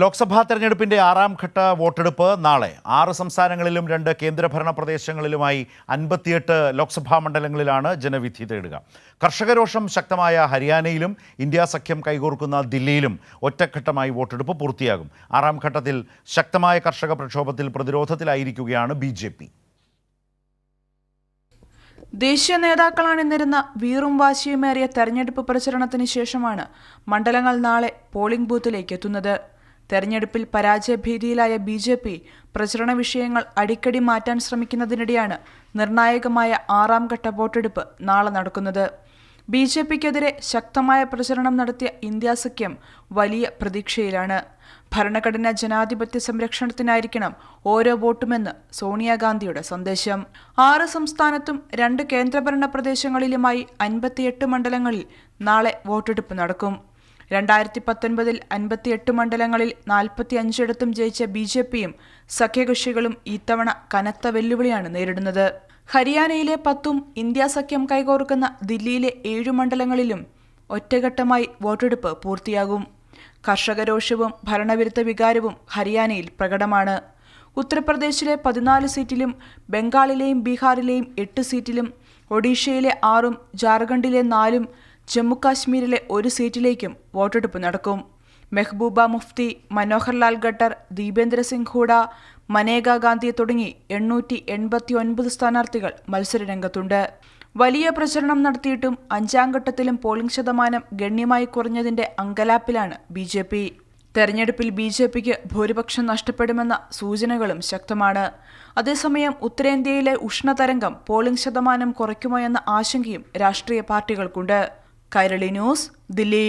ലോക്സഭാ തെരഞ്ഞെടുപ്പിന്റെ ആറാം ഘട്ട വോട്ടെടുപ്പ് നാളെ. ആറ് സംസ്ഥാനങ്ങളിലും രണ്ട് കേന്ദ്രഭരണ പ്രദേശങ്ങളിലുമായി അൻപത്തിയെട്ട് ലോക്സഭാ മണ്ഡലങ്ങളിലാണ് ജനവിധി തേടുക. കർഷകരോഷം ശക്തമായ ഹരിയാനയിലും ഇന്ത്യ സഖ്യം കൈകോർക്കുന്ന ദില്ലിയിലും ഒറ്റഘട്ടമായി വോട്ടെടുപ്പ് പൂർത്തിയാകും. ആറാം ഘട്ടത്തിൽ ശക്തമായ കർഷക പ്രക്ഷോഭത്തിൽ പ്രതിരോധത്തിലായിരിക്കുകയാണ് ബി ജെ പി. ദേശീയ നേതാക്കളാണിന്നിരുന്ന വീറും വാശിയുമേറിയ തെരഞ്ഞെടുപ്പ് പ്രചരണത്തിന് ശേഷമാണ് മണ്ഡലങ്ങൾ നാളെ പോളിംഗ് ബൂത്തിലേക്ക് എത്തുന്നത്. തെരഞ്ഞെടുപ്പിൽ പരാജയഭീതിയിലായ ബി ജെ പി പ്രചരണ വിഷയങ്ങൾ അടിക്കടി മാറ്റാൻ ശ്രമിക്കുന്നതിനിടെയാണ് നിർണായകമായ ആറാം ഘട്ട വോട്ടെടുപ്പ് നാളെ നടക്കുന്നത്. ബി ജെ പിക്കെതിരെ ശക്തമായ പ്രചരണം നടത്തിയ ഇന്ത്യ സഖ്യം വലിയ പ്രതീക്ഷയിലാണ്. ഭരണഘടനാ ജനാധിപത്യ സംരക്ഷണത്തിനായിരിക്കണം ഓരോ വോട്ടുമെന്ന് സോണിയാഗാന്ധിയുടെ സന്ദേശം. ആറ് സംസ്ഥാനത്തും രണ്ട് കേന്ദ്രഭരണ പ്രദേശങ്ങളിലുമായി അൻപത്തിയെട്ട് മണ്ഡലങ്ങളിൽ നാളെ വോട്ടെടുപ്പ് നടക്കും. രണ്ടായിരത്തി പത്തൊൻപതിൽ അൻപത്തിയെട്ട് മണ്ഡലങ്ങളിൽ നാൽപ്പത്തി അഞ്ചിടത്തും ജയിച്ച ബി ജെ പിയും സഖ്യകക്ഷികളും ഇത്തവണ കനത്ത വെല്ലുവിളിയാണ് നേരിടുന്നത്. ഹരിയാനയിലെ പത്തും ഇന്ത്യ സഖ്യം കൈകോർക്കുന്ന ദില്ലിയിലെ ഏഴു മണ്ഡലങ്ങളിലും ഒറ്റഘട്ടമായി വോട്ടെടുപ്പ് പൂർത്തിയാകും. കർഷകരോഷവും ഭരണവിരുദ്ധ വികാരവും ഹരിയാനയിൽ പ്രകടമാണ്. ഉത്തർപ്രദേശിലെ പതിനാല് സീറ്റിലും ബംഗാളിലെയും ബീഹാറിലെയും എട്ട് സീറ്റിലും ഒഡീഷയിലെ ആറും ജാർഖണ്ഡിലെ നാലും ജമ്മുകാശ്മീരിലെ ഒരു സീറ്റിലേക്കും വോട്ടെടുപ്പ് നടക്കും. മെഹ്ബൂബ മുഫ്തി മനോഹർലാൽ ഖട്ടർ ദീപേന്ദ്ര സിംഗ് ഹൂഡ മനേക ഗാന്ധി തുടങ്ങി എണ്ണൂറ്റി എൺപത്തി ഒൻപത് സ്ഥാനാർത്ഥികൾ മത്സരരംഗത്തുണ്ട്. വലിയ പ്രചരണം നടത്തിയിട്ടും അഞ്ചാം ഘട്ടത്തിലും പോളിംഗ് ശതമാനം ഗണ്യമായി കുറഞ്ഞതിന്റെ അങ്കലാപ്പിലാണ് ബി ജെ പി. തെരഞ്ഞെടുപ്പിൽ ബി ജെ പിക്ക് ഭൂരിപക്ഷം നഷ്ടപ്പെടുമെന്ന സൂചനകളും ശക്തമാണ്. അതേസമയം ഉത്തരേന്ത്യയിലെ ഉഷ്ണതരംഗം പോളിംഗ് ശതമാനം കുറയ്ക്കുമോ എന്ന ആശങ്കയും രാഷ്ട്രീയ പാർട്ടികൾക്കുണ്ട്. കൈരളി ന്യൂസ് ദില്ലി